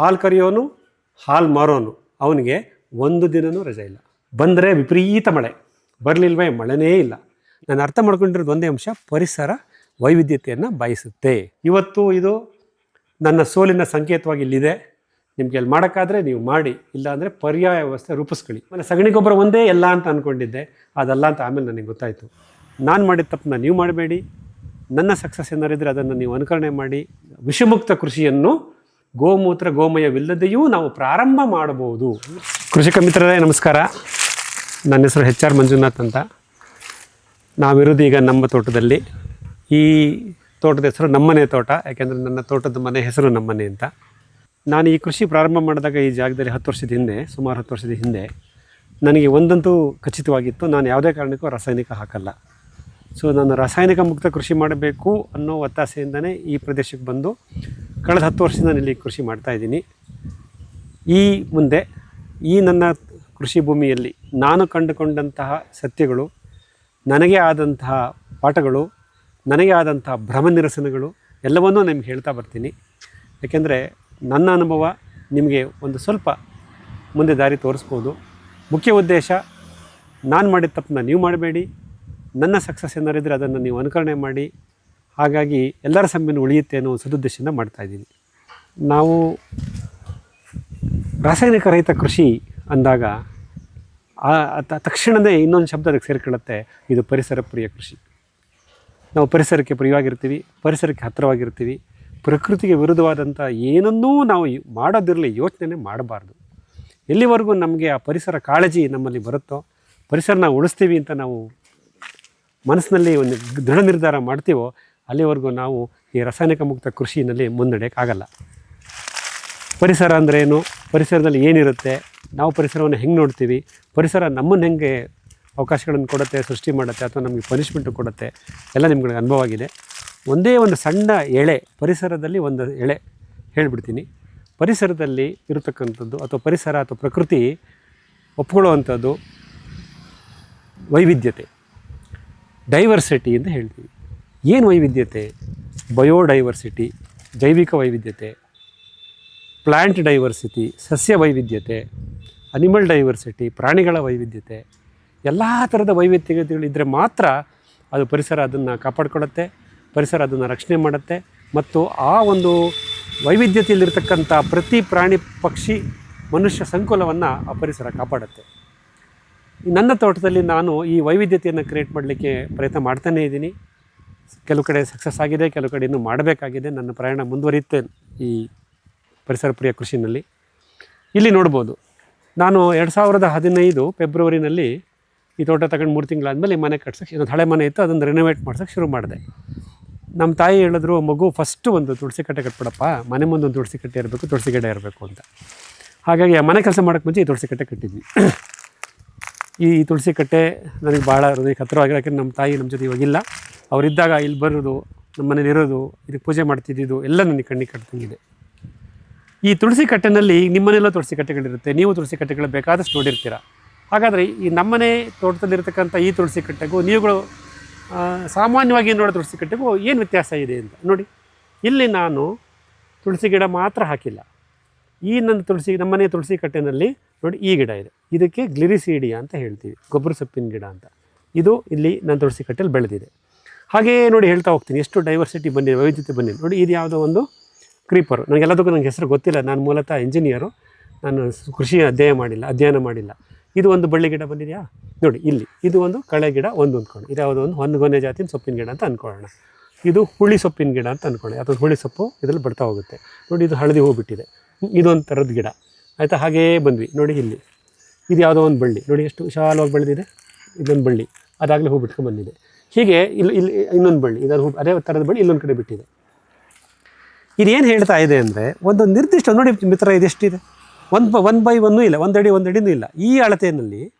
ಹಾಲು ಕರಿಯೋನು, ಹಾಲು ಮಾರೋನು, ಅವನಿಗೆ ಒಂದು ದಿನವೂ ರಜೆ ಇಲ್ಲ. ಬಂದರೆ ವಿಪರೀತ ಮಳೆ. ಬರಲಿಲ್ವೇ ಮಳೆನೇ ಇಲ್ಲ. ನಾನು ಅರ್ಥ ಮಾಡ್ಕೊಂಡಿರೋದು ಒಂದೇ ಅಂಶ, ಪರಿಸರ ವೈವಿಧ್ಯತೆಯನ್ನು ಬಯಸುತ್ತೆ. ಇವತ್ತು ಇದು ನನ್ನ ಸೋಲಿನ ಸಂಕೇತವಾಗಿ ಇಲ್ಲಿದೆ. ನಿಮಗೆ ಅಲ್ಲಿ ಮಾಡೋಕ್ಕಾದರೆ ನೀವು ಮಾಡಿ. ಇಲ್ಲಾಂದರೆ ಪರ್ಯಾಯ ವ್ಯವಸ್ಥೆ ರೂಪಿಸ್ಕೊಳ್ಳಿ. ಆಮೇಲೆ ಸಗಣಿ ಗೊಬ್ಬರ ಒಂದೇ ಎಲ್ಲ ಅಂತ ಅಂದ್ಕೊಂಡಿದ್ದೆ ಅದಲ್ಲ ಅಂತ ಆಮೇಲೆ ನನಗೆ ಗೊತ್ತಾಯಿತು. ನಾನು ಮಾಡಿದ ತಪ್ಪನ್ನ ನೀವು ಮಾಡಬೇಡಿ. ನನ್ನ ಸಕ್ಸಸ್ ಏನಾರಿದ್ರೆ ಅದನ್ನು ನೀವು ಅನುಕರಣೆ ಮಾಡಿ. ವಿಷಮುಕ್ತ ಕೃಷಿಯನ್ನು ಗೋಮೂತ್ರ ಗೋಮಯವಿಲ್ಲದೆಯೂ ನಾವು ಪ್ರಾರಂಭ ಮಾಡಬಹುದು. ಕೃಷಿಕ ಮಿತ್ರರೇ, ನಮಸ್ಕಾರ. ನನ್ನ ಹೆಸರು ಹೆಚ್ ಆರ್ ಮಂಜುನಾಥ್ ಅಂತ. ನಾವಿರೋದು ಈಗ ನಮ್ಮ ತೋಟದಲ್ಲಿ. ಈ ತೋಟದ ಹೆಸರು ನಮ್ಮನೆ ತೋಟ, ಯಾಕೆಂದರೆ ನನ್ನ ತೋಟದ ಮನೆ ಹೆಸರು ನಮ್ಮನೆ ಅಂತ. ನಾನು ಈ ಕೃಷಿ ಪ್ರಾರಂಭ ಮಾಡಿದಾಗ ಈ ಜಾಗದಲ್ಲಿ ಹತ್ತು ವರ್ಷದ ಹಿಂದೆ, ಸುಮಾರು ಹತ್ತು ವರ್ಷದ ಹಿಂದೆ, ನನಗೆ ಒಂದಂತೂ ಖಚಿತವಾಗಿತ್ತು. ನಾನು ಯಾವುದೇ ಕಾರಣಕ್ಕೂ ರಾಸಾಯನಿಕ ಹಾಕಲ್ಲ. ಸೊ ನಾನು ರಾಸಾಯನಿಕ ಮುಕ್ತ ಕೃಷಿ ಮಾಡಬೇಕು ಅನ್ನೋ ಒತ್ತಾಸೆಯಿಂದನೇ ಈ ಪ್ರದೇಶಕ್ಕೆ ಬಂದು ಕಳೆದ ಹತ್ತು ವರ್ಷದಿಂದ ನಾನು ಇಲ್ಲಿ ಕೃಷಿ ಮಾಡ್ತಾ ಇದ್ದೀನಿ. ಈ ಮುಂದೆ ಈ ನನ್ನ ಕೃಷಿ ಭೂಮಿಯಲ್ಲಿ ನಾನು ಕಂಡುಕೊಂಡಂತಹ ಸತ್ಯಗಳು, ನನಗೆ ಆದಂತಹ ಪಾಠಗಳು, ನನಗೆ ಆದಂತಹ ಭ್ರಮ ನಿರಸನಗಳು ಎಲ್ಲವನ್ನೂ ನಿಮ್ಗೆ ಹೇಳ್ತಾ ಬರ್ತೀನಿ. ಯಾಕೆಂದರೆ ನನ್ನ ಅನುಭವ ನಿಮಗೆ ಒಂದು ಸ್ವಲ್ಪ ಮುಂದೆ ದಾರಿ ತೋರಿಸ್ಬೋದು. ಮುಖ್ಯ ಉದ್ದೇಶ, ನಾನು ಮಾಡಿದ ತಪ್ಪನ್ನ ನೀವು ಮಾಡಬೇಡಿ. ನನ್ನ ಸಕ್ಸಸ್ ಏನಾರಿದ್ರೆ ಅದನ್ನು ನೀವು ಅನುಕರಣೆ ಮಾಡಿ, ಹಾಗಾಗಿ ಎಲ್ಲರ ಸಂಬಂಧ ಉಳಿಯುತ್ತೆ ಅನ್ನೋ ಒಂದು ಸದುದ್ದೇಶದಿಂದ ಮಾಡ್ತಾಯಿದ್ದೀನಿ ನಾವು ರಾಸಾಯನಿಕ ರಹಿತ ಕೃಷಿ ಅಂದಾಗ ತಕ್ಷಣವೇ ಇನ್ನೊಂದು ಶಬ್ದ ಅದಕ್ಕೆ ಸೇರಿಕೊಳ್ಳುತ್ತೆ, ಇದು ಪರಿಸರ ಪ್ರಿಯ ಕೃಷಿ. ನಾವು ಪರಿಸರಕ್ಕೆ ಪ್ರಿಯವಾಗಿರ್ತೀವಿ, ಪರಿಸರಕ್ಕೆ ಹತ್ತಿರವಾಗಿರ್ತೀವಿ, ಪ್ರಕೃತಿಗೆ ವಿರುದ್ಧವಾದಂಥ ಏನನ್ನೂ ನಾವು ಮಾಡೋದಿರಲಿ ಯೋಚನೆ ಮಾಡಬಾರ್ದು. ಎಲ್ಲಿವರೆಗೂ ನಮಗೆ ಆ ಪರಿಸರ ಕಾಳಜಿ ನಮ್ಮಲ್ಲಿ ಬರುತ್ತೋ, ಪರಿಸರನ ಉಳಿಸ್ತೀವಿ ಅಂತ ನಾವು ಮನಸ್ಸಿನಲ್ಲಿ ಒಂದು ದೃಢ ನಿರ್ಧಾರ ಮಾಡ್ತೀವೋ, ಅಲ್ಲಿವರೆಗೂ ನಾವು ಈ ರಾಸಾಯನಿಕ ಮುಕ್ತ ಕೃಷಿನಲ್ಲಿ ಮುನ್ನಡೆಯೋಕ್ಕಾಗಲ್ಲ ಪರಿಸರ ಅಂದರೆ ಏನು? ಪರಿಸರದಲ್ಲಿ ಏನಿರುತ್ತೆ? ನಾವು ಪರಿಸರವನ್ನು ಹೆಂಗೆ ನೋಡ್ತೀವಿ? ಪರಿಸರ ನಮ್ಮನ್ನು ಹೆಂಗೆ ಅವಕಾಶಗಳನ್ನು ಕೊಡುತ್ತೆ, ಸೃಷ್ಟಿ ಮಾಡುತ್ತೆ, ಅಥವಾ ನಮಗೆ ಪನಿಷ್ಮೆಂಟು ಕೊಡುತ್ತೆ? ಎಲ್ಲ ನಿಮ್ಗಳಿಗೆ ಅನುಭವ ಆಗಿದೆ ಒಂದೇ ಒಂದು ಸಣ್ಣ ಎಳೆ, ಪರಿಸರದಲ್ಲಿ ಒಂದು ಎಳೆ ಹೇಳಿಬಿಡ್ತೀನಿ. ಪರಿಸರದಲ್ಲಿ ಇರತಕ್ಕಂಥದ್ದು ಅಥವಾ ಪರಿಸರ ಅಥವಾ ಪ್ರಕೃತಿ ಒಪ್ಕೊಳ್ಳುವಂಥದ್ದು ವೈವಿಧ್ಯತೆ. ಡೈವರ್ಸಿಟಿ ಅಂತ ಹೇಳ್ತೀವಿ. ಏನು ವೈವಿಧ್ಯತೆ? ಬಯೋಡೈವರ್ಸಿಟಿ, ಜೈವಿಕ ವೈವಿಧ್ಯತೆ ಪ್ಲ್ಯಾಂಟ್ ಡೈವರ್ಸಿಟಿ, ಸಸ್ಯ ವೈವಿಧ್ಯತೆ, ಅನಿಮಲ್ ಡೈವರ್ಸಿಟಿ, ಪ್ರಾಣಿಗಳ ವೈವಿಧ್ಯತೆ, ಎಲ್ಲ ಥರದ ವೈವಿಧ್ಯತೆಗಳಿದ್ದರೆ ಮಾತ್ರ ಅದು ಪರಿಸರ ಅದನ್ನು ಕಾಪಾಡಿಕೊಳ್ಳುತ್ತೆ ಪರಿಸರ ಅದನ್ನು ರಕ್ಷಣೆ ಮಾಡುತ್ತೆ ಮತ್ತು ಆ ಒಂದು ವೈವಿಧ್ಯತೆಯಲ್ಲಿರ್ತಕ್ಕಂಥ ಪ್ರತಿ ಪ್ರಾಣಿ ಪಕ್ಷಿ ಮನುಷ್ಯ ಸಂಕುಲವನ್ನು ಆ ಪರಿಸರ ಕಾಪಾಡುತ್ತೆ. ನನ್ನ ತೋಟದಲ್ಲಿ ನಾನು ಈ ವೈವಿಧ್ಯತೆಯನ್ನು ಕ್ರಿಯೇಟ್ ಮಾಡಲಿಕ್ಕೆ ಪ್ರಯತ್ನ ಮಾಡ್ತಾನೇ ಇದ್ದೀನಿ. ಕೆಲವು ಕಡೆ ಸಕ್ಸಸ್ ಆಗಿದೆ, ಕೆಲವು ಕಡೆ ಇನ್ನೂ ಮಾಡಬೇಕಾಗಿದೆ. ನನ್ನ ಪ್ರಯಾಣ ಮುಂದುವರಿಯುತ್ತೆ ಈ ಪರಿಸರ ಪ್ರಿಯ ಕೃಷಿನಲ್ಲಿ. ಇಲ್ಲಿ ನೋಡ್ಬೋದು, ನಾನು ಎರಡು ಸಾವಿರದ ಹದಿನೈದು ಫೆಬ್ರವರಿನಲ್ಲಿ ಈ ತೋಟ ತಗೊಂಡು ಮೂರು ತಿಂಗಳಾದಮೇಲೆ ಈ ಮನೆ ಕಟ್ಸೋಕ್ಕೆ ಇನ್ನೊಂದು ಹಳೆ ಮನೆ ಇತ್ತು ಅದನ್ನು ರಿನೋವೇಟ್ ಮಾಡ್ಸೋಕ್ಕೆ ಶುರು ಮಾಡಿದೆ. ನಮ್ಮ ತಾಯಿ ಹೇಳಿದ್ರು, ಮಗು ಫಸ್ಟು ಒಂದು ತುಳಸಿ ಕಟ್ಟೆ ಕಟ್ಬಿಡಪ್ಪ, ಮನೆ ಮುಂದೆ ತುಳಸಿ ಕಟ್ಟೆ ಇರಬೇಕು, ತುಳಸಿ ಗಿಡ ಇರಬೇಕು ಅಂತ. ಹಾಗಾಗಿ ಆ ಮನೆ ಕೆಲಸ ಮಾಡೋಕ್ಕೆ ಮುಂಚೆ ಈ ತುಳಸಿ ಕಟ್ಟೆ ಕಟ್ಟಿದ್ವಿ. ಈ ತುಳಸಿ ಕಟ್ಟೆ ನನಗೆ ಭಾಳ ಹೃದಯಕ್ಕೆ ಹತ್ತಿರವಾಗಿರೋ ಯಾಕಂದ್ರೆ ನಮ್ಮ ತಾಯಿ ನಮ್ಮ ಜೊತೆ ಇವಾಗಿಲ್ಲ. ಅವರಿದ್ದಾಗ ಇಲ್ಲಿ ಬರೋದು, ನಮ್ಮ ಮನೇಲಿ ಇರೋದು, ಇದಕ್ಕೆ ಪೂಜೆ ಮಾಡ್ತಿದ್ದಿದ್ದು ಎಲ್ಲ ನನಗೆ ಕಣ್ಣಿಗೆ ಕಟ್ತಂಗಿದೆ ಈ ತುಳಸಿ ಕಟ್ಟೆನಲ್ಲಿ ನಿಮ್ಮನೆಲ್ಲ ತುಳಸಿ ಕಟ್ಟೆಗಳಿರುತ್ತೆ. ನೀವು ತುಳಸಿ ಕಟ್ಟೆಗಳು ಬೇಕಾದಷ್ಟು ನೋಡಿರ್ತೀರ. ಹಾಗಾದರೆ ಈ ನಮ್ಮನೆ ತೋಟದಲ್ಲಿರ್ತಕ್ಕಂಥ ಈ ತುಳಸಿ ಕಟ್ಟೆಗೂ, ನೀವುಗಳು ಸಾಮಾನ್ಯವಾಗಿ ನೋಡೋ ತುಳಸಿ ಕಟ್ಟೆಗೂ ಏನು ವ್ಯತ್ಯಾಸ ಇದೆ ಅಂತ ನೋಡಿ. ಇಲ್ಲಿ ನಾನು ತುಳಸಿ ಗಿಡ ಮಾತ್ರ ಹಾಕಿಲ್ಲ. ಈ ನನ್ನ ತುಳಸಿ ನಮ್ಮನೆ ತುಳಸಿ ಕಟ್ಟೆನಲ್ಲಿ ನೋಡಿ ಈ ಗಿಡ ಇದೆ. ಇದಕ್ಕೆ ಗ್ಲಿರಿಸೀಡಿಯಾ ಅಂತ ಹೇಳ್ತೀವಿ, ಗೊಬ್ಬರ ಸೊಪ್ಪಿನ ಗಿಡ ಅಂತ. ಇದು ಇಲ್ಲಿ ನನ್ನ ತುಳಸಿ ಕಟ್ಟೆಯಲ್ಲಿ ಬೆಳೆದಿದೆ. ಹಾಗೆಯೇ ನೋಡಿ ಹೇಳ್ತಾ ಹೋಗ್ತೀನಿ, ಎಷ್ಟು ಡೈವರ್ಸಿಟಿ ಬಂದಿದೆ, ವೈವಿಧ್ಯತೆ ಬಂದಿದೆ. ನೋಡಿ ಇದು ಯಾವುದೋ ಒಂದು ಕ್ರೀಪರು ನನಗೆಲ್ಲದಕ್ಕೂ ನನಗೆ ಹೆಸರು ಗೊತ್ತಿಲ್ಲ, ನಾನು ಮೂಲತಃ ಇಂಜಿನಿಯರು ನಾನು ಕೃಷಿ ಅಧ್ಯಯನ ಮಾಡಿಲ್ಲ ಅಧ್ಯಯನ ಮಾಡಿಲ್ಲ. ಇದು ಒಂದು ಬಳ್ಳಿ ಗಿಡ ಬಂದಿದೆಯಾ? ನೋಡಿ ಇಲ್ಲಿ, ಇದು ಒಂದು ಕಳೆ ಗಿಡ ಒಂದು ಅಂದ್ಕೊಂಡು ಇದು ಯಾವುದೋ ಒಂದು ಹೊನ್ನಗೊನೆ ಜಾತಿನ ಸೊಪ್ಪಿನ ಗಿಡ ಅಂತ ಅಂದ್ಕೊಳ್ಳೋಣ. ಇದು ಹುಳಿ ಸೊಪ್ಪಿನ ಗಿಡ ಅಂತ ಅಂದ್ಕೊಳ್ಳಿ, ಅಥವಾ ಹುಳಿ ಸೊಪ್ಪು ಇದರಲ್ಲಿ ಬರ್ತಾ ಹೋಗುತ್ತೆ. ನೋಡಿ ಇದು ಹಳದಿ ಹೂ ಬಿಟ್ಟಿದೆ. ಇದೊಂದು ಥರದ ಗಿಡ. ಆಯಿತಾ? ಹಾಗೇ ಬಂದ್ವಿ. ನೋಡಿ ಇಲ್ಲಿ. ಇದು ಯಾವುದೋ ಒಂದು ಬಳ್ಳಿ. ನೋಡಿ ಎಷ್ಟು ವಿಶಾಲವಾಗಿ ಬೆಳೆದಿದೆ. ಇದೊಂದು ಬಳ್ಳಿ. ಅದಾಗಲೇ ಹೂ ಬಿಟ್ಕೊಂಡು ಬಂದಿದೆ. ಹೀಗೆ ಇಲ್ಲಿ ಇಲ್ಲಿ ಇನ್ನೊಂದು ಬಳ್ಳಿ. ಇದರ ಹೂ ಅದೇ ಥರದ ಬಳ್ಳಿ ಇಲ್ಲೊಂದು ಕಡೆ ಬಿಟ್ಟಿದೆ. ಇದೇನು ಹೇಳ್ತಾ ಇದೆ ಅಂದರೆ ಒಂದು ನಿರ್ದಿಷ್ಟ, ನೋಡಿ ಮಿತ್ರ, ಇದೆಷ್ಟಿದೆ? ಒಂದು ಒನ್ ಬೈ ಒನ್ನೂ ಇಲ್ಲ. ಒಂದು ಅಡಿ, ಒಂದು ಅಡಿನೂ ಇಲ್ಲ. ಈ ಅಳತೆಯಲ್ಲಿ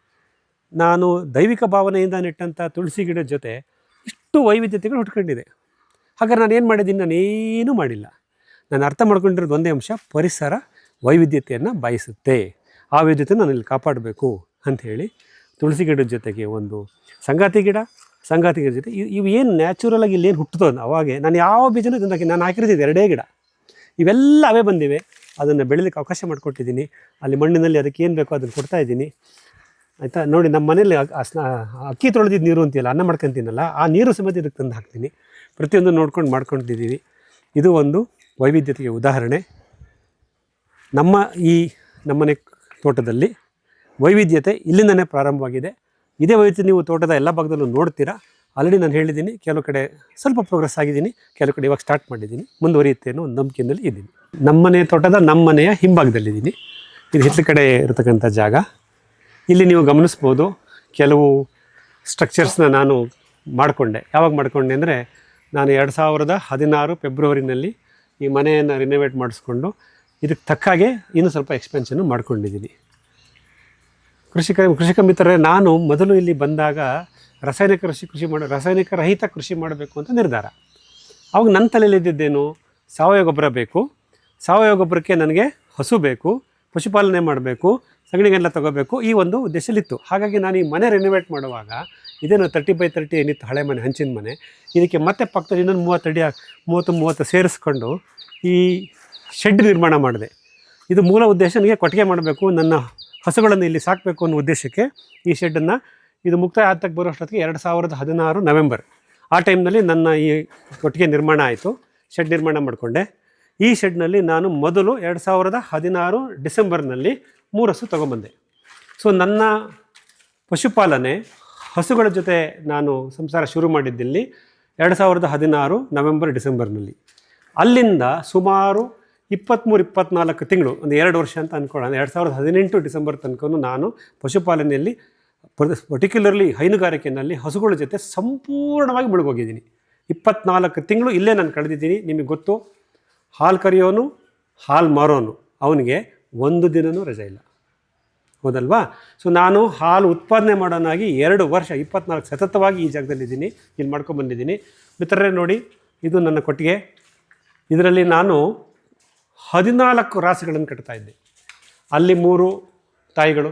ನಾನು ದೈವಿಕ ಭಾವನೆಯಿಂದ ನೆಟ್ಟಂಥ ತುಳಸಿ ಗಿಡದ ಜೊತೆ ಇಷ್ಟು ವೈವಿಧ್ಯತೆಗಳು ಹುಟ್ಕೊಂಡಿದೆ. ಹಾಗಾದ್ರೆ ನಾನು ಏನು ಮಾಡಿದ್ದೀನಿ? ನಾನು ಏನೂ ಮಾಡಿಲ್ಲ. ನಾನು ಅರ್ಥ ಮಾಡ್ಕೊಂಡಿರೋದು ಒಂದೇ ಅಂಶ, ಪರಿಸರ ವೈವಿಧ್ಯತೆಯನ್ನು ಬಯಸುತ್ತೆ. ಆ ವೈವಿಧ್ಯತೆ ನಾನು ಇಲ್ಲಿ ಕಾಪಾಡಬೇಕು ಅಂಥೇಳಿ ತುಳಸಿ ಗಿಡದ ಜೊತೆಗೆ ಒಂದು ಸಂಗಾತಿ ಗಿಡ, ಸಂಗಾತಿ ಗಿಡದ ಜೊತೆ ಇವು- ಏನು ನ್ಯಾಚುರಲ್ ಆಗಿ ಇಲ್ಲಿ ಏನು ಹುಟ್ಟುತ್ತೋ ಅವಾಗೆ ನಾನು ಯಾವ ಬೀಜನೂ ತಿಂದಾಕಿ ನಾನು ಹಾಕಿರ್ತಿದ್ದೆ ಎರಡೇ ಗಿಡ. ಇವೆಲ್ಲ ಅವೇ ಬಂದಿವೆ. ಅದನ್ನು ಬೆಳಿಲಿಕ್ಕೆ ಅವಕಾಶ ಮಾಡಿಕೊಟ್ಟಿದ್ದೀನಿ. ಅಲ್ಲಿ ಮಣ್ಣಿನಲ್ಲಿ ಅದಕ್ಕೆ ಏನು ಬೇಕೋ ಅದನ್ನು ಕೊಡ್ತಾ ಇದ್ದೀನಿ. ಆಯಿತಾ? ನೋಡಿ, ನಮ್ಮ ಮನೇಲಿ ಅಕ್ಕಿ ತೊಳೆದಿದ್ದು ನೀರು ಅಂತೀಯಲ್ಲ, ಅನ್ನ ಮಾಡ್ಕೊತೀನಲ್ಲ, ಆ ನೀರು ಸಮೇತ ಇದಕ್ಕೆ ತಂದು ಹಾಕ್ತೀನಿ. ಪ್ರತಿಯೊಂದು ನೋಡ್ಕೊಂಡು ಮಾಡ್ಕೊಂಡಿದ್ದೀವಿ. ಇದು ಒಂದು ವೈವಿಧ್ಯತೆಗೆ ಉದಾಹರಣೆ. ನಮ್ಮ ಈ ನಮ್ಮನೆ ತೋಟದಲ್ಲಿ ವೈವಿಧ್ಯತೆ ಇಲ್ಲಿಂದನೇ ಪ್ರಾರಂಭವಾಗಿದೆ. ಇದೇ ವೈವಿಧ್ಯತೆ ನೀವು ತೋಟದ ಎಲ್ಲ ಭಾಗದಲ್ಲೂ ನೋಡ್ತೀರಾ. ಆಲ್ರೆಡಿ ನಾನು ಹೇಳಿದ್ದೀನಿ, ಕೆಲವು ಕಡೆ ಸ್ವಲ್ಪ ಪ್ರೋಗ್ರೆಸ್ ಆಗಿದ್ದೀನಿ, ಕೆಲವು ಕಡೆ ಇವಾಗ ಸ್ಟಾರ್ಟ್ ಮಾಡಿದ್ದೀನಿ, ಮುಂದುವರಿಯುತ್ತೆ ಅನ್ನೋ ಒಂದು ನಂಬಿಕೆಯಲ್ಲಿ ಇದ್ದೀನಿ. ನಮ್ಮನೆ ತೋಟದ ನಮ್ಮನೆಯ ಹಿಂಭಾಗದಲ್ಲಿದ್ದೀನಿ. ಇದು ಹೆಚ್ಚು ಕಡೆ ಇರತಕ್ಕಂಥ ಜಾಗ. ಇಲ್ಲಿ ನೀವು ಗಮನಿಸ್ಬೋದು, ಕೆಲವು ಸ್ಟ್ರಕ್ಚರ್ಸ್ನ ನಾನು ಮಾಡಿಕೊಂಡೆ. ಯಾವಾಗ ಮಾಡಿಕೊಂಡೆ ಅಂದರೆ, ನಾನು ಎರಡು ಸಾವಿರದ ಹದಿನಾರು ಫೆಬ್ರವರಿನಲ್ಲಿ ಈ ಮನೆಯನ್ನು ರಿನೋವೇಟ್ ಮಾಡಿಸ್ಕೊಂಡು ಇದಕ್ಕೆ ತಕ್ಕ ಹಾಗೆ ಇನ್ನೂ ಸ್ವಲ್ಪ ಎಕ್ಸ್ಪೆನ್ಷನ್ನು ಮಾಡ್ಕೊಂಡಿದ್ದೀನಿ. ಕೃಷಿಕ ಕೃಷಿಕ ಮಿತ್ರರೇ ನಾನು ಮೊದಲು ಇಲ್ಲಿ ಬಂದಾಗ ರಾಸಾಯನಿಕ ಕೃಷಿ ಕೃಷಿ ಮಾಡೋ ರಾಸಾಯನಿಕ ರಹಿತ ಕೃಷಿ ಮಾಡಬೇಕು ಅಂತ ನಿರ್ಧಾರ. ಅವಾಗ ನನ್ನ ತಲೆಯಲ್ಲಿ ಇದ್ದಿದ್ದೇನು? ಸಾವಯವ ಗೊಬ್ಬರ ಬೇಕು. ಸಾವಯವ ಗೊಬ್ಬರಕ್ಕೆ ನನಗೆ ಹಸು ಬೇಕು. ಪಶುಪಾಲನೆ ಮಾಡಬೇಕು. ಸಗಣಿಗೆಲ್ಲ ತಗೋಬೇಕು. ಈ ಒಂದು ಉದ್ದೇಶಲಿತ್ತು. ಹಾಗಾಗಿ ನಾನು ಈ ಮನೆ ರಿನೋವೇಟ್ ಮಾಡುವಾಗ ಇದೇನು ತರ್ಟಿ ಬೈ ತರ್ಟಿ ಏನಿತ್ತು ಹಳೆ ಮನೆ, ಹಂಚಿನ ಮನೆ. ಇದಕ್ಕೆ ಮತ್ತೆ ಪಕ್ಕದಲ್ಲಿ ಇನ್ನೊಂದು ಮೂವತ್ತು ಅಡಿ, ಮೂವತ್ತು ಮೂವತ್ತು ಸೇರಿಸ್ಕೊಂಡು ಈ ಶೆಡ್ ನಿರ್ಮಾಣ ಮಾಡಿದೆ. ಇದು ಮೂಲ ಉದ್ದೇಶ ನನಗೆ ಕೊಟ್ಟಿಗೆ ಮಾಡಬೇಕು, ನನ್ನ ಹಸುಗಳನ್ನು ಇಲ್ಲಿ ಸಾಕಬೇಕು ಅನ್ನೋ ಉದ್ದೇಶಕ್ಕೆ ಈ ಶೆಡ್ಡನ್ನು ಇದು ಮುಕ್ತಾಯ ಹತ್ತಕ್ಕೆ ಬರೋಷ್ಟೊತ್ತಿಗೆ ಎರಡು ಸಾವಿರದ ಹದಿನಾರು ನವೆಂಬರ್. ಆ ಟೈಮ್ನಲ್ಲಿ ನನ್ನ ಈ ಕೊಟ್ಟಿಗೆ ನಿರ್ಮಾಣ ಆಯಿತು ಶೆಡ್ ನಿರ್ಮಾಣ ಮಾಡಿಕೊಂಡೆ. ಈ ಶೆಡ್ನಲ್ಲಿ ನಾನು ಮೊದಲು ಎರಡು ಸಾವಿರದ ಹದಿನಾರು ಡಿಸೆಂಬರ್ನಲ್ಲಿ ಮೂರು ಹಸು ತೊಗೊಂಬಂದೆ ಸೊ ನನ್ನ ಪಶುಪಾಲನೆ ಹಸುಗಳ ಜೊತೆ ನಾನು ಸಂಸಾರ ಶುರು ಮಾಡಿದ್ದಿಲ್ಲಿ ಎರಡು ಸಾವಿರದ ಹದಿನಾರು ನವೆಂಬರ್ ಡಿಸೆಂಬರ್ನಲ್ಲಿ. ಅಲ್ಲಿಂದ ಸುಮಾರು ಇಪ್ಪತ್ತ್ಮೂರು ಇಪ್ಪತ್ನಾಲ್ಕು ತಿಂಗಳು, ಒಂದು ಎರಡು ವರ್ಷ ಅಂತ ಅಂದ್ಕೊಳ್ಳೋಣ ಎರಡು ಸಾವಿರದ ಹದಿನೆಂಟು ಡಿಸೆಂಬರ್ ತನಕ ನಾನು ಪಶುಪಾಲನೆಯಲ್ಲಿ ಪರ್ಟಿಕ್ಯುಲರ್ಲಿ ಹೈನುಗಾರಿಕೆಯಲ್ಲಿ ಹಸುಗಳ ಜೊತೆ ಸಂಪೂರ್ಣವಾಗಿ ಮುಳುಗೋಗಿದ್ದೀನಿ. ಇಪ್ಪತ್ನಾಲ್ಕು ತಿಂಗಳು ಇಲ್ಲೇ ನಾನು ಕಳೆದಿದ್ದೀನಿ, ನಿಮಗೆ ಗೊತ್ತು. ಹಾಲು ಕರೆಯೋನು, ಹಾಲು ಮಾರೋನು, ಅವನಿಗೆ ಒಂದು ದಿನವೂ ರಜೆ ಇಲ್ಲ. ಹೌದಲ್ವಾ? ಸೊ ನಾನು ಹಾಲು ಉತ್ಪಾದನೆ ಮಾಡೋನಾಗಿ ಎರಡು ವರ್ಷ, ಇಪ್ಪತ್ನಾಲ್ಕು ಸತತವಾಗಿ ಈ ಜಾಗದಲ್ಲಿದ್ದೀನಿ. ಇಲ್ಲಿ ಮಾಡ್ಕೊಂಬಂದಿದ್ದೀನಿ ಮಿತ್ರರೇ ನೋಡಿ, ಇದು ನನ್ನ ಕೊಟ್ಟಿಗೆ. ಇದರಲ್ಲಿ ನಾನು ಹದಿನಾಲ್ಕು ರಾಸುಗಳನ್ನು ಕಟ್ತಾ ಇದ್ದೆ. ಅಲ್ಲಿ ಮೂರು ತಾಯಿಗಳು,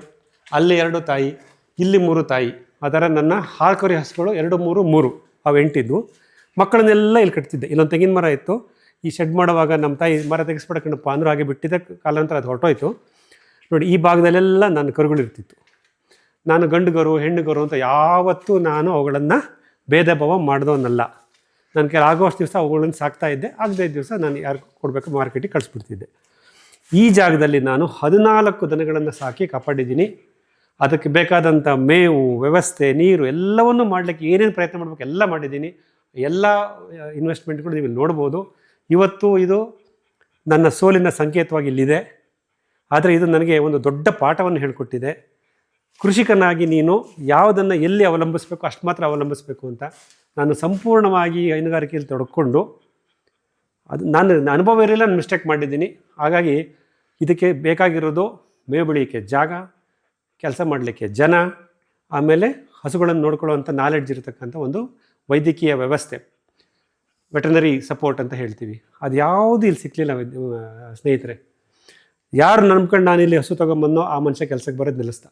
ಅಲ್ಲಿ ಎರಡು ತಾಯಿ, ಇಲ್ಲಿ ಮೂರು ತಾಯಿ. ಆ ಥರ ನನ್ನ ಹಾಲ್ಕರಿ ಹಸುಗಳು ಎರಡು, ಮೂರು ಮೂರು. ಅವು ಎಂಟಿದ್ವು ಮಕ್ಕಳನ್ನೆಲ್ಲ ಇಲ್ಲಿ ಕಟ್ತಿದ್ದೆ. ಇಲ್ಲೊಂದು ತೆಂಗಿನ ಮರ ಇತ್ತು. ಈ ಶೆಡ್ ಮಾಡುವಾಗ ನಮ್ಮ ತಾಯಿ ಮರ ತೆಗೆಸ್ಬಿಡಕಣಪ್ಪ ಅಂದರೂ ಹಾಗೆ ಬಿಟ್ಟಿದ್ದ ಕಾಲಾಂತರ ಅದು ಹೊರಟೋಯ್ತು. ನೋಡಿ, ಈ ಭಾಗದಲ್ಲೆಲ್ಲ ನನ್ನ ಕರುಗಳಿರ್ತಿತ್ತು. ನಾನು ಗಂಡುಗರು, ಹೆಣ್ಣುಗರು ಅಂತ ಯಾವತ್ತೂ ನಾನು ಅವುಗಳನ್ನು ಭೇದ ಭಾವ ಮಾಡಿದವನಲ್ಲ. ನನ್ನ ಕೆಲ ಆಗೋಷ್ಟು ದಿವಸ ಅವುಗಳನ್ನು ಸಾಕ್ತಾ ಇದ್ದೆ. ಆಗದೇ ದಿವಸ ನಾನು ಯಾರು ಕೊಡಬೇಕು ಮಾರ್ಕೆಟಿಗೆ ಕಳಿಸ್ಬಿಡ್ತಿದ್ದೆ. ಈ ಜಾಗದಲ್ಲಿ ನಾನು ಹದಿನಾಲ್ಕು ದನಗಳನ್ನು ಸಾಕಿ ಕಾಪಾಡಿದ್ದೀನಿ. ಅದಕ್ಕೆ ಬೇಕಾದಂಥ ಮೇವು, ವ್ಯವಸ್ಥೆ, ನೀರು ಎಲ್ಲವನ್ನು ಮಾಡಲಿಕ್ಕೆ ಏನೇನು ಪ್ರಯತ್ನ ಮಾಡಬೇಕು ಎಲ್ಲ ಮಾಡಿದ್ದೀನಿ. ಎಲ್ಲ ಇನ್ವೆಸ್ಟ್ಮೆಂಟ್ಗಳು ನೀವು ಇಲ್ಲಿ ನೋಡ್ಬೋದು. ಇವತ್ತು ಇದು ನನ್ನ ಸೋಲಿನ ಸಂಕೇತವಾಗಿ ಇಲ್ಲಿದೆ. ಆದರೆ ಇದು ನನಗೆ ಒಂದು ದೊಡ್ಡ ಪಾಠವನ್ನು ಹೇಳಿಕೊಟ್ಟಿದೆ. ಕೃಷಿಕನಾಗಿ ನೀನು ಯಾವುದನ್ನು ಎಲ್ಲಿ ಅವಲಂಬಿಸಬೇಕು ಅಷ್ಟು ಮಾತ್ರ ಅವಲಂಬಿಸಬೇಕು ಅಂತ ನಾನು ಸಂಪೂರ್ಣವಾಗಿ ಹೈನುಗಾರಿಕೆಯಲ್ಲಿ ತೊಡಕೊಂಡು ಅದು ನಾನು ಅನುಭವ ಇರಲಿಲ್ಲ, ನಾನು ಮಿಸ್ಟೇಕ್ ಮಾಡಿದ್ದೀನಿ. ಹಾಗಾಗಿ ಇದಕ್ಕೆ ಬೇಕಾಗಿರೋದು ಮೇವು ಬೆಳೆಯೋಕ್ಕೆ ಜಾಗ, ಕೆಲಸ ಮಾಡಲಿಕ್ಕೆ ಜನ, ಆಮೇಲೆ ಹಸುಗಳನ್ನು ನೋಡ್ಕೊಳ್ಳೋವಂಥ ನಾಲೆಡ್ಜ್ ಇರತಕ್ಕಂಥ ಒಂದು ವೈದ್ಯಕೀಯ ವ್ಯವಸ್ಥೆ ವೆಟನರಿ ಸಪೋರ್ಟ್ ಅಂತ ಹೇಳ್ತೀವಿ. ಅದು ಯಾವುದೂ ಇಲ್ಲಿ ಸಿಕ್ಕಲಿಲ್ಲ ಸ್ನೇಹಿತರೆ. ಯಾರು ನಂಬ್ಕೊಂಡು ನಾನು ಇಲ್ಲಿ ಹಸು ತೊಗೊಂಬಂದೋ ಆ ಮನುಷ್ಯ ಕೆಲಸಕ್ಕೆ ಬರೋದು ನಿಲ್ಲಿಸ್ತಾ.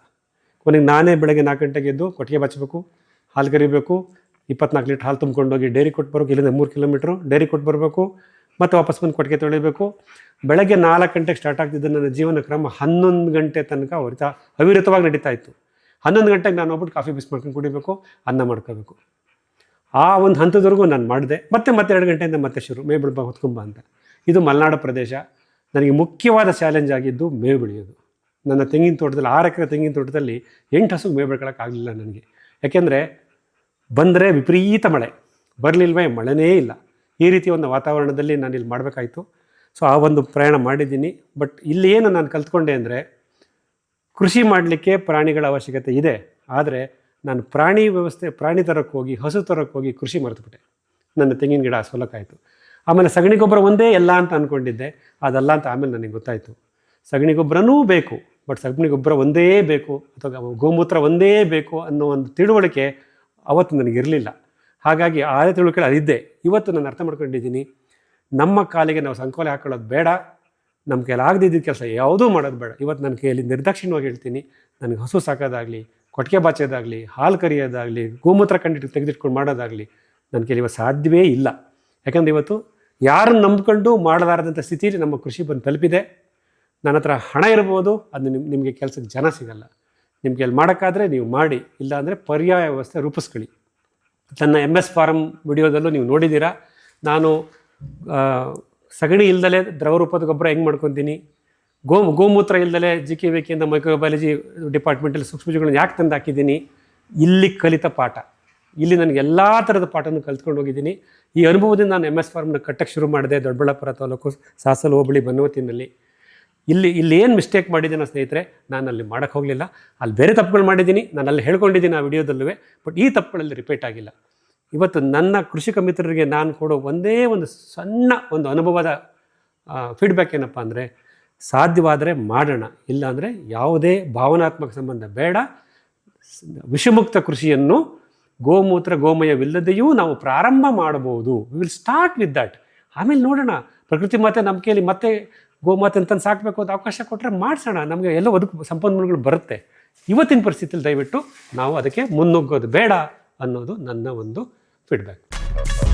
ಕೊನೆಗೆ ನಾನೇ ಬೆಳಗ್ಗೆ ನಾಲ್ಕು ಗಂಟೆಗೆ ಎದ್ದು ಕೊಟ್ಟಿಗೆ ಬಚ್ಚಬೇಕು ಹಾಲು ಕರಿಬೇಕು, ಇಪ್ಪತ್ನಾಲ್ಕು ಲೀಟ್ರ್ ಹಾಲು ತುಂಬ್ಕೊಂಡೋಗಿ ಡೈರಿ ಕೊಟ್ಟು ಬರೋಕೆ ಇಲ್ಲಿಂದ ಮೂರು ಕಿಲೋಮೀಟ್ರು ಡೈರಿ ಕೊಟ್ಟು ಬರಬೇಕು, ಮತ್ತು ವಾಪಸ್ ಬಂದು ಕೊಟ್ಟಿಗೆ ತೊಳಿಬೇಕು. ಬೆಳಗ್ಗೆ ನಾಲ್ಕು ಗಂಟೆಗೆ ಸ್ಟಾರ್ಟ್ ಆಗ್ತಿದ್ದ ನನ್ನ ಜೀವನ ಕ್ರಮ ಹನ್ನೊಂದು ಗಂಟೆ ತನಕ ಅವರಿತ ಅವಿರತವಾಗಿ ನಡೀತಾ ಇತ್ತು. ಹನ್ನೊಂದು ಗಂಟೆಗೆ ನಾನು ಹೋಗ್ಬಿಟ್ಟು ಕಾಫಿ ಬಿಸಿ ಮಾಡ್ಕೊಂಡು ಕುಡಿಬೇಕು, ಅನ್ನ ಮಾಡ್ಕೋಬೇಕು. ಆ ಒಂದು ಹಂತದವರೆಗೂ ನಾನು ಮಾಡಿದೆ. ಮತ್ತೆ ಮತ್ತೆ ಎರಡು ಗಂಟೆಯಿಂದ ಮತ್ತೆ ಶುರು. ಮೇ ಬಿಡ್ಬ ಹೊತ್ಕೊಂಬ ಅಂತ. ಇದು ಮಲೆನಾಡು ಪ್ರದೇಶ. ನನಗೆ ಮುಖ್ಯವಾದ ಚಾಲೆಂಜ್ ಆಗಿದ್ದು ಮೇವು ಬೆಳೆಯೋದು. ನನ್ನ ತೆಂಗಿನ ತೋಟದಲ್ಲಿ, ಆರು ಎಕರೆ ತೆಂಗಿನ ತೋಟದಲ್ಲಿ ಎಂಟು ಹಸು ಮೇವು ಬೆಳ್ಕೊಳಕ್ಕಾಗಲಿಲ್ಲ ನನಗೆ. ಯಾಕೆಂದರೆ ಬಂದರೆ ವಿಪರೀತ ಮಳೆ. ಬರಲಿಲ್ವೇ ಮಳೆನೇ ಇಲ್ಲ. ಈ ರೀತಿ ಒಂದು ವಾತಾವರಣದಲ್ಲಿ ನಾನು ಇಲ್ಲಿ ಮಾಡಬೇಕಾಯಿತು. ಸೊ ಆ ಒಂದು ಪ್ರಯಾಣ ಮಾಡಿದ್ದೀನಿ. ಬಟ್ ಇಲ್ಲಿ ಏನು ನಾನು ಕಲ್ತ್ಕೊಂಡೆ ಅಂದರೆ, ಕೃಷಿ ಮಾಡಲಿಕ್ಕೆ ಪ್ರಾಣಿಗಳ ಅವಶ್ಯಕತೆ ಇದೆ. ಆದರೆ ನಾನು ಪ್ರಾಣಿ ವ್ಯವಸ್ಥೆ, ಪ್ರಾಣಿ ತರಕ್ಕೆ ಹೋಗಿ ಹಸು ತರಕ್ಕೆ ಹೋಗಿ ಕೃಷಿ ಮರೆತುಬಿಟ್ಟೆ. ನನ್ನ ತೆಂಗಿನ ಗಿಡ ಸೋಲಕ್ಕಾಯಿತು. ಆಮೇಲೆ ಸಗಣಿ ಗೊಬ್ಬರ ಒಂದೇ ಎಲ್ಲ ಅಂತ ಅಂದ್ಕೊಂಡಿದ್ದೆ ಅದಲ್ಲ ಅಂತ ಆಮೇಲೆ ನನಗೆ ಗೊತ್ತಾಯಿತು. ಸಗಣಿ ಗೊಬ್ಬರನೂ ಬೇಕು, ಬಟ್ ಸಗಣಿ ಗೊಬ್ಬರ ಒಂದೇ ಬೇಕು ಅಥವಾ ಗೋಮೂತ್ರ ಒಂದೇ ಬೇಕು ಅನ್ನೋ ಒಂದು ತಿಳುವಳಿಕೆ ಅವತ್ತು ನನಗಿರಲಿಲ್ಲ ಹಾಗಾಗಿ ಆ ತಿಳುವಳಿಕೆ ಅದಿದ್ದೆ. ಇವತ್ತು ನಾನು ಅರ್ಥ ಮಾಡ್ಕೊಂಡಿದ್ದೀನಿ. ನಮ್ಮ ಕಾಲಿಗೆ ನಾವು ಸಂಕೋಲೆ ಹಾಕೊಳ್ಳೋದು ಬೇಡ. ನಮ್ಮ ಕೈಯಲ್ಲಿ ಆಗದಿದ್ದ ಕೆಲಸ ಯಾವುದೂ ಮಾಡೋದು ಬೇಡ. ಇವತ್ತು ನನ್ನ ಕೈಯಲ್ಲಿ ನಿರ್ದಾಕ್ಷಿಣ್ಯವಾಗಿ ಹೇಳ್ತೀನಿ. ನನಗೆ ಹಸು ಸಾಕೋದಾಗಲಿ, ಕೊಟ್ಟಿಗೆ ಬಾಚೋದಾಗಲಿ, ಹಾಲು ಕರಿಯೋದಾಗಲಿ, ಗೋಮೂತ್ರ ಕಂಡಿಟ್ಟು ತೆಗೆದಿಟ್ಕೊಂಡು ಮಾಡೋದಾಗಲಿ ನನ್ನ ಕೈಲಿ ಇವತ್ತು ಸಾಧ್ಯವೇ ಇಲ್ಲ. ಯಾಕಂದರೆ ಇವತ್ತು ಯಾರನ್ನು ನಂಬ್ಕೊಂಡು ಮಾಡಲಾರದಂಥ ಸ್ಥಿತಿಯಲ್ಲಿ ನಮ್ಮ ಕೃಷಿ ಬಂದು ತಲುಪಿದೆ. ನನ್ನ ಹತ್ರ ಹಣ ಇರ್ಬೋದು, ಅದು ನಿಮ್, ನಿಮಗೆ ಕೆಲಸಕ್ಕೆ ಜನ ಸಿಗಲ್ಲ. ನಿಮಗೆ ಅಲ್ಲಿ ಮಾಡೋಕ್ಕಾದರೆ ನೀವು ಮಾಡಿ, ಇಲ್ಲಾಂದರೆ ಪರ್ಯಾಯ ವ್ಯವಸ್ಥೆ ರೂಪಿಸ್ಕೊಳ್ಳಿ. ತನ್ನ ಎಂ ಎಸ್ ಫಾರಮ್ ವಿಡಿಯೋದಲ್ಲೂ ನೀವು ನೋಡಿದ್ದೀರಾ. ನಾನು ಸಗಣಿ ಸಗಣಿ ಇಲ್ದಲೇ ದ್ರವರೂಪದ ಗೊಬ್ಬರ ಹೆಂಗೆ ಮಾಡ್ಕೊತೀನಿ? ಗೋ, ಗೋಮೂತ್ರ ಇಲ್ದಲೇ ಜಿ ಕೆ ವಿಕೆಯಿಂದ ಮೈಕ್ರೋಬಯಾಲಜಿ ಡಿಪಾರ್ಟ್ಮೆಂಟಲ್ಲಿ ಸೂಕ್ಷ್ಮಜೀವಿಗಳನ್ನ ಯಾಕೆ ತಂದು ಹಾಕಿದ್ದೀನಿ? ಇಲ್ಲಿ ಕಲಿತ ಪಾಠ. ಇಲ್ಲಿ ನನಗೆ ಎಲ್ಲ ಥರದ ಪಾಠನ ಕಲ್ತ್ಕೊಂಡು ಹೋಗಿದ್ದೀನಿ. ಈ ಅನುಭವದಿಂದ ನಾನು ಎಂ ಎಸ್ ಫಾರ್ಮ್ನ ಕಟ್ಟಕ್ಕೆ ಶುರು ಮಾಡಿದೆ ದೊಡ್ಡಬಳ್ಳಾಪುರ ತಾಲೂಕು ಸಾಸಲು ಹೋಬಳಿ ಬನ್ನವತಿನಲ್ಲಿ. ಇಲ್ಲಿ ಇಲ್ಲಿ ಏನು ಮಿಸ್ಟೇಕ್ ಮಾಡಿದ್ದೀನೋ ಸ್ನೇಹಿತರೆ, ನಾನು ಅಲ್ಲಿ ಮಾಡೋಕ್ಕೆ ಹೋಗಲಿಲ್ಲ. ಅಲ್ಲಿ ಬೇರೆ ತಪ್ಪುಗಳು ಮಾಡಿದ್ದೀನಿ. ನಾನು ಅಲ್ಲಿ ಹೇಳ್ಕೊಂಡಿದ್ದೀನಿ ಆ ವಿಡಿಯೋದಲ್ಲೂ ಬಟ್ ಈ ತಪ್ಪುಗಳಲ್ಲಿ ರಿಪೀಟ್ ಆಗಿಲ್ಲ. ಇವತ್ತು ನನ್ನ ಕೃಷಿಕ ಮಿತ್ರರಿಗೆ ನಾನು ಕೊಡೋ ಒಂದೇ ಒಂದು ಸಣ್ಣ ಒಂದು ಅನುಭವದ ಫೀಡ್ಬ್ಯಾಕ್ ಏನಪ್ಪ ಅಂದರೆ, ಸಾಧ್ಯವಾದರೆ ಮಾಡೋಣ. ಇಲ್ಲಾಂದರೆ ಯಾವುದೇ ಭಾವನಾತ್ಮಕ ಸಂಬಂಧ ಬೇಡ. ವಿಷಮುಕ್ತ ಕೃಷಿಯನ್ನು ಗೋಮೂತ್ರ ಗೋಮಯವಿಲ್ಲದೆಯೂ ನಾವು ಪ್ರಾರಂಭ ಮಾಡಬಹುದು. ವಿಲ್ ಸ್ಟಾರ್ಟ್ ವಿತ್ ದಟ್ ಆಮೇಲೆ ನೋಡೋಣ. ಪ್ರಕೃತಿ ಮಾತೆ ನಂಬಿಕೆಯಲ್ಲಿ ಕೈಯಲ್ಲಿ ಮತ್ತೆ ಗೋಮಾತೆ ಅಂತ ಸಾಕಬೇಕು ಅಂತ ಅವಕಾಶ ಕೊಟ್ಟರೆ ಮಾಡಿಸೋಣ. ನಮಗೆ ಎಲ್ಲ ಬದುಕು ಸಂಪನ್ಮೂಲಗಳು ಬರುತ್ತೆ. ಇವತ್ತಿನ ಪರಿಸ್ಥಿತಿಯಲ್ಲಿ ದಯವಿಟ್ಟು ನಾವು ಅದಕ್ಕೆ ಮುನ್ನುಗ್ಗೋದು ಬೇಡ ಅನ್ನೋದು ನನ್ನ ಒಂದು ಫೀಡ್ಬ್ಯಾಕ್